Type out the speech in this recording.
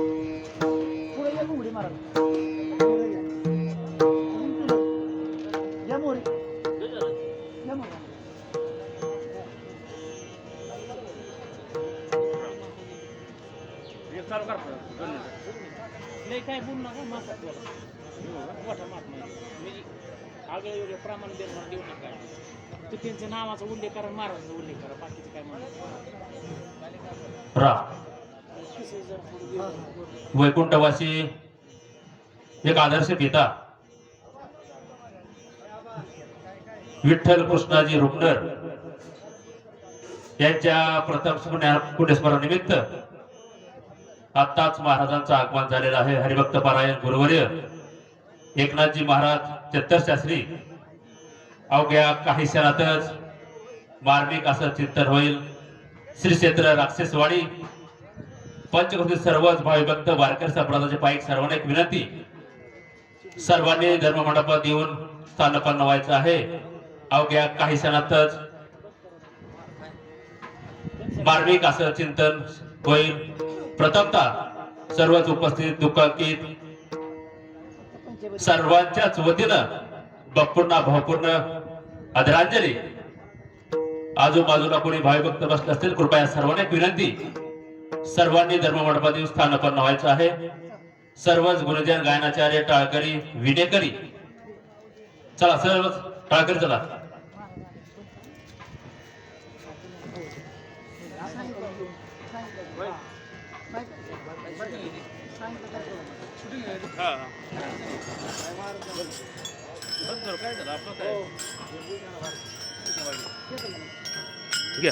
पुढे या उडी मारा या मोरी या मोरी नाही काय बोलू नका माफत बोला मोठा माफ नाही म्हणजे आगळे वेगळे प्रमाण मला देऊ नका. ते त्यांच्या नावाचा उल्लेख करा महाराजांचा उल्लेख करा बाकीचं काय म्हणा वैकुंठवासी एक आदर्श पिता. विठ्ठल कृष्णाजी रुपनर यांच्या प्रथम पुण्या- पुण्यस्मरणानिमित्त आत्ताच महाराजांचं आगमन झालेलं आहे. हरिभक्त पारायण गुरुवर्य. एकनाथजी महाराज चत्तर शास्त्री अवघ्या काही क्षणातच मार्मिक असं चिंतन होईल. श्री क्षेत्र राक्षसवाडी. पंचकृती सर्वच भाविभक्त वारकर संप्रदायाचे पायी सर्वांना एक विनंती. सर्वांनी धर्ममंडपात येऊन स्थानपन्न व्हायचं आहे. अवघ्या काही क्षणातच मार्मिक असं चिंतन होईल. प्रथमतः सर्वच उपस्थित दुःखांकित सर्वांच्याच वतीनं बप्पूंना भावपूर्ण आदरांजली. आजूबाजूला कोणी भाविभक्त बसले असतील कृपया सर्वांना विनंती. सर्वांनी धर्ममंडपात येऊन स्थानपन्न व्हायचं आहे. सर्वच गुरुजन गायनाचार्य टाळकरी विनेकरी चला सर्वच टाळकरी चला. काय झालं आपलं काय घ्या